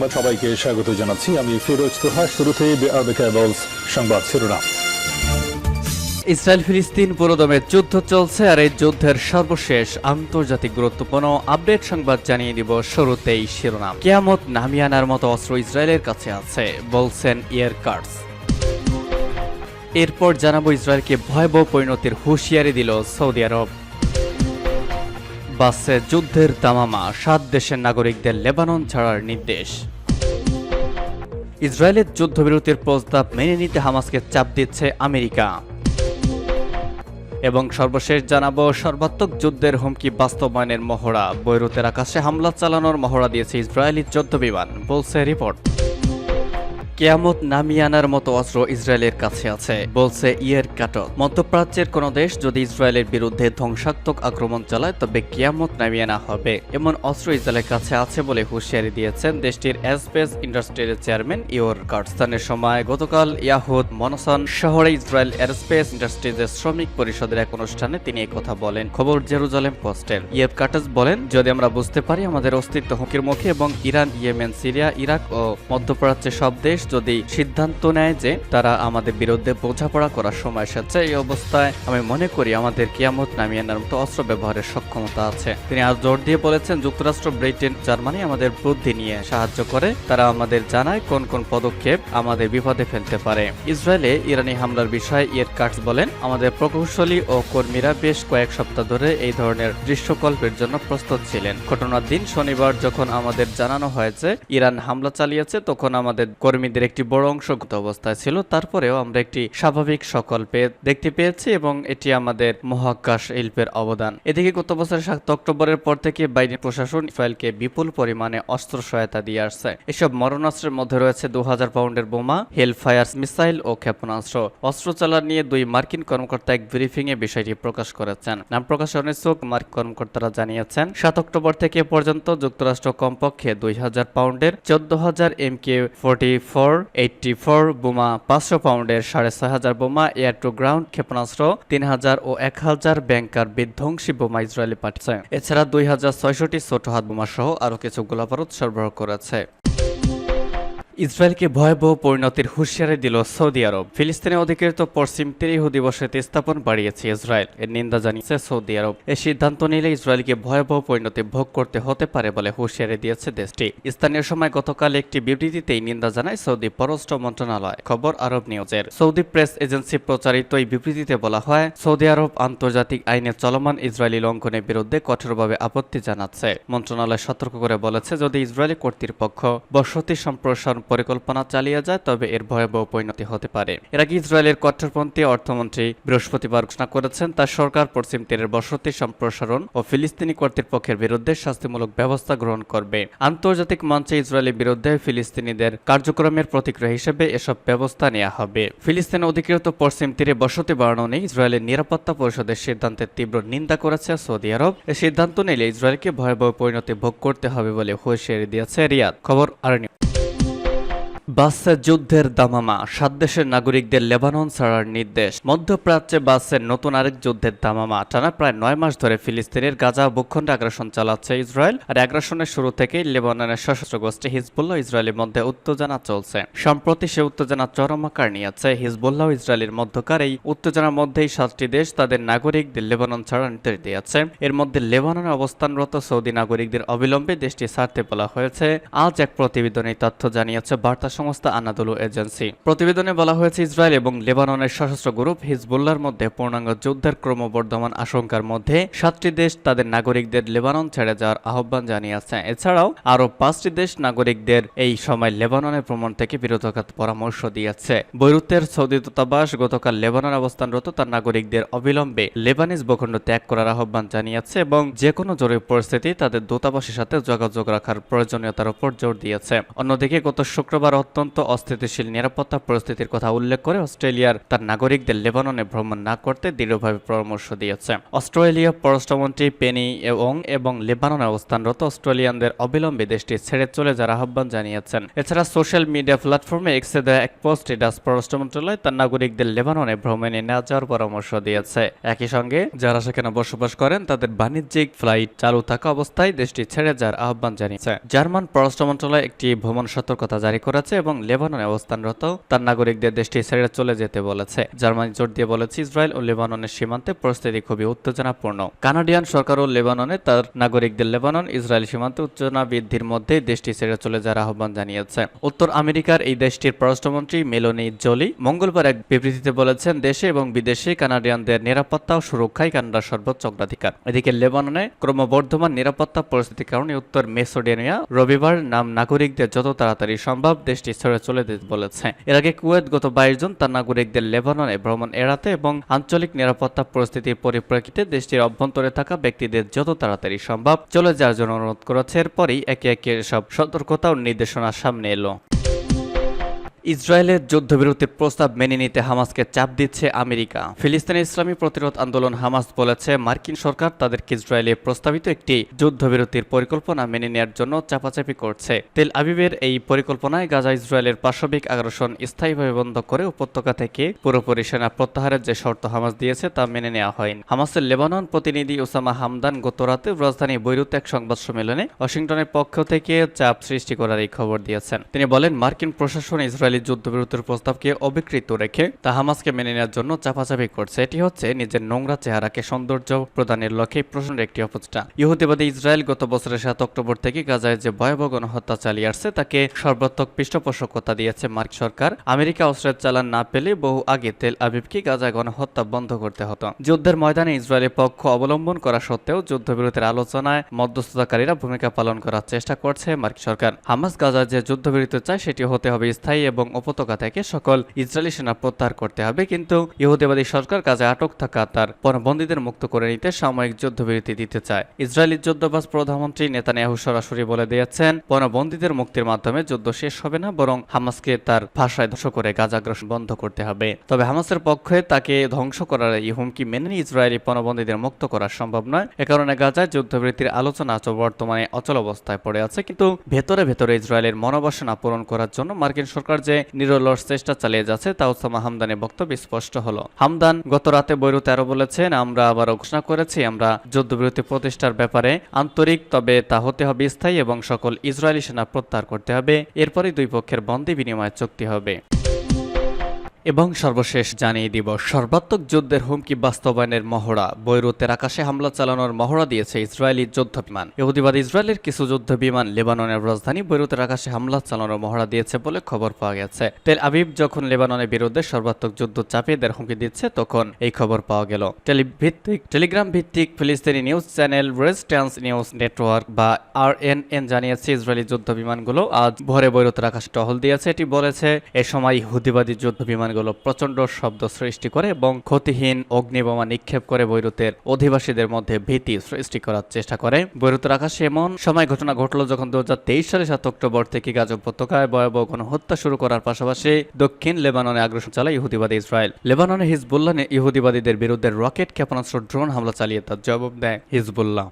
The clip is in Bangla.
সংবাদ সবাইকে স্বাগত জানাচ্ছি। আমি ফিরোজ তোহা, শুরুতে সংবাদ শিরোনাম। ইসরায়েল ফিলিস্তিন পুরোদমে যুদ্ধ চলছে আর এই যুদ্ধের সর্বশেষ আন্তর্জাতিক গুরুত্বপূর্ণ আপডেট সংবাদ জানিয়ে দিব শুরুতেই শিরোনাম। কেয়ামত নামিয়ানার মতো অস্ত্র ইসরায়েলের কাছে আছে, বলছেন ইয়ার কার্ডস এরপর জানাব ইসরায়েলকে ভয়াবহ পরিণতির হুঁশিয়ারি দিল সৌদি আরব। বাসে যুদ্ধের তামামা, সাত দেশের নাগরিকদের লেবানন ছাড়ার নির্দেশ। ইসরায়েলের যুদ্ধবিরতির প্রস্তাব মেনে নিতে হামাসকে চাপ দিচ্ছে আমেরিকা। এবং সর্বশেষ জানাব, সর্বাত্মক যুদ্ধের হুমকি বাস্তবায়নের মহড়া। বৈরুতের আকাশে হামলা চালানোর মহড়া দিয়েছে ইসরায়েলি যুদ্ধ বিমান বলছে রিপোর্ট। কেয়ামত নামিয়ে আনার মতো অস্ত্র ইসরায়েলের কাছে আছে, বলছে ইয়ের কাটক মধ্যপ্রাচ্যের কোন দেশ যদি ইসরায়েলের বিরুদ্ধে ধ্বংসাত্মক আক্রমণ চালায়, তবে কেয়ামত নামিয়ে আনা হবে। এমন অস্ত্র ইসরায়েলের কাছে আছে বলে হুঁশিয়ারি দিয়েছেন দেশটির এসপেস ইন্ডাস্ট্রির চেয়ারম্যান ইওর কার্ডস্তানের সময় গতকাল ইয়াহুদ মনসান শহরে ইসরায়েল এরস্পেস ইন্ডাস্ট্রিজের শ্রমিক পরিষদের এক অনুষ্ঠানে তিনি কথা বলেন। খবর জেরুজালেম পোস্টের। ইয়েব কাটাস বলেন, যদি আমরা বুঝতে পারি আমাদের অস্তিত্ব হুমকির মুখে এবং ইরান, ইয়েমেন, সিরিয়া, ইরাক ও মধ্যপ্রাচ্যের সব দেশ যদি সিদ্ধান্ত নেয় যে তারা আমাদের বিরুদ্ধে বোঝাপড়া করার সময় এসেছে, এই অবস্থায় আমি মনে করি আমাদের কিয়ামত নামিয়ে আনার মতো অস্ত্র ব্যবহারের সক্ষমতা আছে। তিনি আজ জোর দিয়ে বলেছেন, যুক্তরাষ্ট্র, ব্রিটেন, জার্মানি আমাদের বুদ্ধি নিয়ে সাহায্য করে। তারা আমাদের জানায় কোন কোন পদক্ষেপ আমাদের বিপদে ফেলতে পারে। ইসরায়েলে ইরানি হামলার বিষয়ে ইয়ের কাটস বলেন, আমাদের প্রকৌশলী ও কর্মীরা বেশ কয়েক সপ্তাহ ধরে এই ধরনের দৃশ্যকল্পের জন্য প্রস্তুত ছিলেন। ঘটনার দিন শনিবার যখন আমাদের জানানো হয়েছে, ইরান হামলা চালিয়েছে, তখন আমাদের কর্মীদের একটি বড় অংশ অবস্থায় ছিল, তারপরেও আমরা একটি স্বাভাবিক সকল পেয়ে দেখতে পেয়েছি এবং এটি আমাদের মহাকাশ শিল্পের অবদান। এদিকে গত বছরের সাত অক্টোবরের পর থেকে বাইডেন প্রশাসন ইসরায়েলকে বিপুল পরিমাণে অস্ত্র সহায়তা দিয়ে আসছে। এসব মরণাস্ত্রের মধ্যে রয়েছে দু হাজার পাউন্ডের বোমা হেল ফায়ার মিসাইল ও ক্ষেপণাস্ত্র। অস্ত্র চালান নিয়ে দুই মার্কিন কর্মকর্তা এক ব্রিফিং এ বিষয়টি প্রকাশ করেছেন। নাম প্রকাশে অনিচ্ছুক মার্কিন কর্মকর্তারা জানিয়েছেন, সাত অক্টোবর থেকে পর্যন্ত যুক্তরাষ্ট্র কমপক্ষে দুই হাজার পাউন্ডের চোদ্দ হাজার M K forty four eighty four বোমা, পাঁচশো পাউন্ডের সাড়ে ছয় হাজার বোমা, এয়ার টু গ্রাউন্ড, ক্ষেপণাস্ত্র, তিন হাজার ও এক হাজার ব্যাংকার বিধ্বংসী বোমা ইসরায়েলি পাঠিয়েছে এছাড়া দুই হাজার ছয়শটি ছোট হাত বোমা সহ আরও কিছু গোলাবারুদ সরবরাহ করেছে। ইসরায়েলকে ভয়াবহ পরিণতির হুঁশিয়ারি দিল সৌদি আরব। ফিলিস্তিনে অধিকৃত পশ্চিম তীর দিবসেতে স্থাপন বাড়িয়েছে ইসরায়েল। এর নিন্দা জানিয়েছে সৌদি আরব। এই সিদ্ধান্ত নিলে ইসরায়েলকে ভয়াবহ পরিণতি ভোগ করতে হতে পারে বলে হুঁশিয়ারি দিয়েছে দেশটি। স্থানীয় সময় গতকাল একটি বিবৃতিতেই নিন্দা জানায় সৌদি পররাষ্ট্র মন্ত্রণালয়। খবর আরব নিউজের। সৌদি প্রেস এজেন্সি প্রচারিত এই বিবৃতিতে বলা হয়, সৌদি আরব আন্তর্জাতিক আইনে চলমান ইসরায়েলি লঙ্ঘনের বিরুদ্ধে কঠোরভাবে আপত্তি জানাচ্ছে। মন্ত্রণালয় সতর্ক করে বলেছে, যদি ইসরায়েলি কর্তৃপক্ষ বসতি সম্প্রসারণ পরিকল্পনা চালিয়ে যায়, তবে এর ভয়াবহ পরিণতি হতে পারে। এর আগে ইসরায়েলের কট্টরপন্থী অর্থমন্ত্রী বৃহস্পতিবার ঘোষণা করেছেন, তার সরকার পশ্চিম তীরের বসতি সম্প্রসারণ ও ফিলিস্তিনি কর্তৃপক্ষের বিরুদ্ধে শাস্তিমূলক ব্যবস্থা গ্রহণ করবে। আন্তর্জাতিক মঞ্চে ইসরায়েলের বিরুদ্ধে ফিলিস্তিনিদের কার্যক্রমের প্রতিক্রিয়া হিসেবে এসব ব্যবস্থা নেওয়া হবে। ফিলিস্তিন অধিকৃত পশ্চিম তীরে বসতি বাড়ানো নিয়ে ইসরায়েলের নিরাপত্তা পরিষদের সিদ্ধান্তের তীব্র নিন্দা করেছে সৌদি আরব। এ সিদ্ধান্ত নিলে ইসরায়েলকে ভয়াবহ পরিণতি ভোগ করতে হবে বলে হুঁশিয়ারি দিয়েছে রিয়াদ। খবর আর বাসে যুদ্ধের দামামা। সাত দেশের নাগরিকদের লেবানন ছাড়ার নির্দেশ। মধ্যপ্রাচ্যে বাসের নতুন আরেক যুদ্ধের দামামা। টানা প্রায় নয় মাস ধরে ফিলিস্তিনের গাজা ভূখণ্ডে আগ্রাসন চালাচ্ছে ইসরায়েল। আর আগ্রাসনের শুরু থেকেই লেবাননের সশস্ত্র গোষ্ঠী হিজবুল্লাহ ইসরায়েলের মধ্যে উত্তেজনা চলছে। সম্প্রতি সে উত্তেজনা চরম আকার নিয়েছে। হিজবুল্লাহ ইসরায়েলের মধ্যকার এই উত্তেজনার মধ্যেই সাতটি দেশ তাদের নাগরিকদের লেবানন ছাড়ার নির্দেশ দিয়েছে। এর মধ্যে লেবাননে অবস্থানরত সৌদি নাগরিকদের অবিলম্বে দেশটি ছাড়তে বলা হয়েছে। আজ এক প্রতিবেদনে তথ্য জানিয়েছে বার্তা সংস্থা আনাদুলু এজেন্সি। প্রতিবেদনে বলা হয়েছে, ইসরায়েল এবং লেবাননের সশস্ত্র গ্রুপ হিজবুল্লার মধ্যে পূর্ণাঙ্গ যুদ্ধের ক্রমবর্ধমান আশঙ্কার মধ্যে সাতটি দেশ তাদের নাগরিকদের লেবানন ছেড়ে যাওয়ার আহ্বান জানিয়েছে। এছাড়াও আরও পাঁচটি দেশ নাগরিকদের এই সময় লেবাননের ভ্রমণ থেকে বিরত পরামর্শ দিয়েছে। বৈরুতের সৌদি দূতাবাস গতকাল লেবানন অবস্থানরত তার নাগরিকদের অবিলম্বে লেবানিজ ভূখণ্ড ত্যাগ করার আহ্বান জানিয়েছে এবং যে কোনো জরুরি পরিস্থিতি তাদের দূতাবাসের সাথে যোগাযোগ রাখার প্রয়োজনীয়তার উপর জোর দিয়েছে। অন্যদিকে গত শুক্রবার অত্যন্ত অস্থিতিশীল নিরাপত্তা পরিস্থিতির কথা উল্লেখ করে অস্ট্রেলিয়ার তার নাগরিকদের লেবাননে ভ্রমণ না করতে দৃঢ়ভাবে পরামর্শ দিয়েছে। অস্ট্রেলিয়া পররাষ্ট্রমন্ত্রী পেনি এবং এবং লেবাননে অবস্থানরত অস্ট্রেলিয়ানদের অবিলম্বে দেশটি ছেড়ে চলে যাওয়ার আহ্বান জানিয়েছেন। এছাড়া সোশ্যাল মিডিয়া প্ল্যাটফর্মে এক্সে দেওয়া এক পোস্টে ডাচ পররাষ্ট্র মন্ত্রণালয় তার নাগরিকদের লেবাননে ভ্রমণে না যাওয়ার পরামর্শ দিয়েছে। একই সঙ্গে যারা সেখানে বসবাস করেন, তাদের বাণিজ্যিক ফ্লাইট চালু থাকা অবস্থায় দেশটি ছেড়ে যাওয়ার আহ্বান জানিয়েছে। জার্মান পররাষ্ট্র মন্ত্রণালয় একটি ভ্রমণ সতর্কতা জারি করেছে এবং লেবাননে অবস্থানরত তার নাগরিকদের দেশটি ছেড়ে চলে যেতে বলেছে। জার্মানি জোর দিয়ে বলেছে, ইসরায়েল ও লেবাননের সীমান্তে পরিস্থিতি খুবই উত্তেজনাপূর্ণ। কানাডিয়ান সরকার ও লেবাননে তার নাগরিকদের লেবানন, ইসরায়েল সীমান্তে উত্তেজনা বৃদ্ধির মধ্যে দেশটি ছেড়ে চলে যাওয়ার আহ্বান জানিয়েছে। উত্তর আমেরিকার এই দেশটির পররাষ্ট্রমন্ত্রী মেলোনি জোলি মঙ্গলবার এক বিবৃতিতে বলেছেন, দেশে এবং বিদেশে কানাডিয়ানদের নিরাপত্তা ও সুরক্ষায় কানাডার সর্বোচ্চ অগ্রাধিকার। এদিকে লেবাননে ক্রমবর্ধমান নিরাপত্তা পরিস্থিতির কারণে উত্তর মেসোডেনিয়া রবিবার নাম নাগরিকদের যত তাড়াতাড়ি সম্ভব দেশটি ছেড়ে চলে যেতে বলেছে। এর আগে কুয়েত গত বাইশ জুন তার নাগরিকদের লেবাননে ভ্রমণ এড়াতে এবং আঞ্চলিক নিরাপত্তা পরিস্থিতির পরিপ্রেক্ষিতে দেশটির অভ্যন্তরে থাকা ব্যক্তিদের যত তাড়াতাড়ি সম্ভব চলে যাওয়ার জন্য অনুরোধ করেছে। এরপরই একে একে সব সতর্কতা ও নির্দেশনা সামনে এলো। ইসরায়েলের যুদ্ধবিরতির প্রস্তাব মেনে নিতে হামাসকে চাপ দিচ্ছে আমেরিকা। ফিলিস্তিনি ইসলামী প্রতিরোধ আন্দোলন হামাস বলেছে, মার্কিন সরকার তাদেরকে ইসরায়েলে প্রস্তাবিত একটি যুদ্ধবিরতির পরিকল্পনা মেনে নেওয়ার জন্য চাপাচাপি করছে। তেল আবিবের এই পরিকল্পনায় গাজা ইসরায়েলের পাশবিক আগ্রাসন স্থায়ীভাবে বন্ধ করে উপত্যকা থেকে পুরোপুরি সেনা প্রত্যাহারের যে শর্ত হামাস দিয়েছে তা মেনে নেওয়া হয়নি। হামাসের লেবানন প্রতিনিধি ওসামা হামদান গতরাতে রাজধানী বৈরুতে এক সংবাদ সম্মেলনে ওয়াশিংটনের পক্ষ থেকে চাপ সৃষ্টি করার এই খবর দিয়েছেন। তিনি বলেন, মার্কিন প্রশাসন ইসরায়েলি যুদ্ধবিরতির প্রস্তাবকে অবিকৃত রেখে তা হামাসকে মেনে নেওয়ার জন্য চাপাচাপি করছে। এটি হচ্ছে নিজের নোংরা চেহারাকে সৌন্দর্য প্রদানের লক্ষ্যে প্রশ্নের একটি অপচেষ্টা। ইহুদিবাদী ইসরায়েল গত বছরের সাত অক্টোবর থেকে গাজায় যে ভয়াবহ গণহত্যা চালিয়ে আসছে, তাকে সর্বাত্মক পৃষ্ঠপোষকতা দিয়েছে মার্ক সরকার। আমেরিকা অস্ত্রের চালান না পেলে বহু আগে তেল আবিবকে গাজায় গণহত্যা বন্ধ করতে হতো। যুদ্ধের ময়দানে ইসরায়েলের পক্ষ অবলম্বন করা সত্ত্বেও যুদ্ধবিরতির আলোচনায় মধ্যস্থতাকারীরা ভূমিকা পালন করার চেষ্টা করছে মার্ক সরকার। হামাস গাজায় যে যুদ্ধবিরতি চায়, সেটি হতে হবে স্থায়ী এবং উপত্যকা থেকে সকল ইসরায়েলি সেনা প্রত্যাহার করতে হবে। কিন্তু ইহুদিবাদী সরকার কাজে আটক থাকা তার পণবন্দীদের মুক্ত করে নিতে সাময়িক যুদ্ধবিরতি দিতে চায়। ইসরায়েলি যুদ্ধবাজ প্রধানমন্ত্রী নেতানিয়াহু সরাসরি বলে দিয়েছেন পণবন্দীদের মুক্তির মাধ্যমে যুদ্ধ শেষ হবে না, বরং হামাসকে তার ভাষায় ধ্বংস করে গাজাগ্রাসন বন্ধ করতে হবে। তবে হামাসের পক্ষে তাকে ধ্বংস করার এই হুমকি মেনে নিয়ে ইসরায়েলি পণবন্দীদের মুক্ত করা সম্ভব নয়। এ কারণে গাজায় যুদ্ধবিরতির আলোচনা বর্তমানে অচল অবস্থায় পড়ে আছে। কিন্তু ভেতরে ভেতরে ইসরায়েলের মনোবাসনা পূরণ করার জন্য মার্কিন সরকার নিরলস চেষ্টা চালিয়ে যাচ্ছে তা ওসামা হামদানের বক্তব্য স্পষ্ট হলো। হামদান গত রাতে বৈরুতে আরও বলেছেন, আমরা আবারও ঘোষণা করেছি, আমরা যুদ্ধবিরতি প্রতিষ্ঠার ব্যাপারে আন্তরিক, তবে তা হতে হবে স্থায়ী এবং সকল ইসরায়েলি সেনা প্রত্যাহার করতে হবে। এরপরই দুই পক্ষের বন্দী বিনিময় চুক্তি হবে। এবং সর্বশেষ জানিয়ে দিব, সর্বাত্মক যুদ্ধের হুমকি বাস্তবায়নের মহড়া। বৈরুতের আকাশে হামলা চালানোর মহড়া দিয়েছে ইসরায়েলি যুদ্ধ বিমান ইহুদিবাদ ইসরায়েলের কিছু যুদ্ধ বিমান লেবাননের রাজধানী বৈরুতের আকাশে হামলা চালানোর মহড়া দিয়েছে বলে খবর পাওয়া গেছে। তেল আবিব যখন লেবাননের বিরুদ্ধে সর্বাত্মক যুদ্ধ চাপিয়ে দেওয়ার হুমকি দিচ্ছে, তখন এই খবর পাওয়া গেল। টেলিভিত্তিক টেলিগ্রাম ভিত্তিক ফিলিস্তিনি news channel resistance news network বা আর এন জানিয়েছে, ইসরায়েলি যুদ্ধ বিমানগুলো আজ ভোরে বৈরুতের আকাশে টহল দিয়েছে। এটি বলেছে, এ সময় ইহুদিবাদী যুদ্ধ বিমানগুলো প্রচণ্ড শব্দ সৃষ্টি করে এবং ক্ষতিহীন অগ্নিবোমা নিক্ষেপ করে বৈরুতের অধিবাসীদের মধ্যে ভীতি সৃষ্টি করার চেষ্টা করে। বৈরুতের আকাশে এমন সময় ঘটনা ঘটলো যখন দু সালে সাত অক্টোবর থেকে গাজা উপত্যকায় ভয়াবহ গণহত্যা শুরু করার পাশাপাশি দক্ষিণ লেবাননে আগ্রাসন চালায় ইহুদিবাদী ইসরায়েল। লেবাননে হিজবুল্লাহ ইহুদিবাদীদের বিরুদ্ধে রকেট ক্ষেপণাস্ত্র, ড্রোন হামলা চালিয়ে তার জবাব দেয় হিজবুল্লাহ।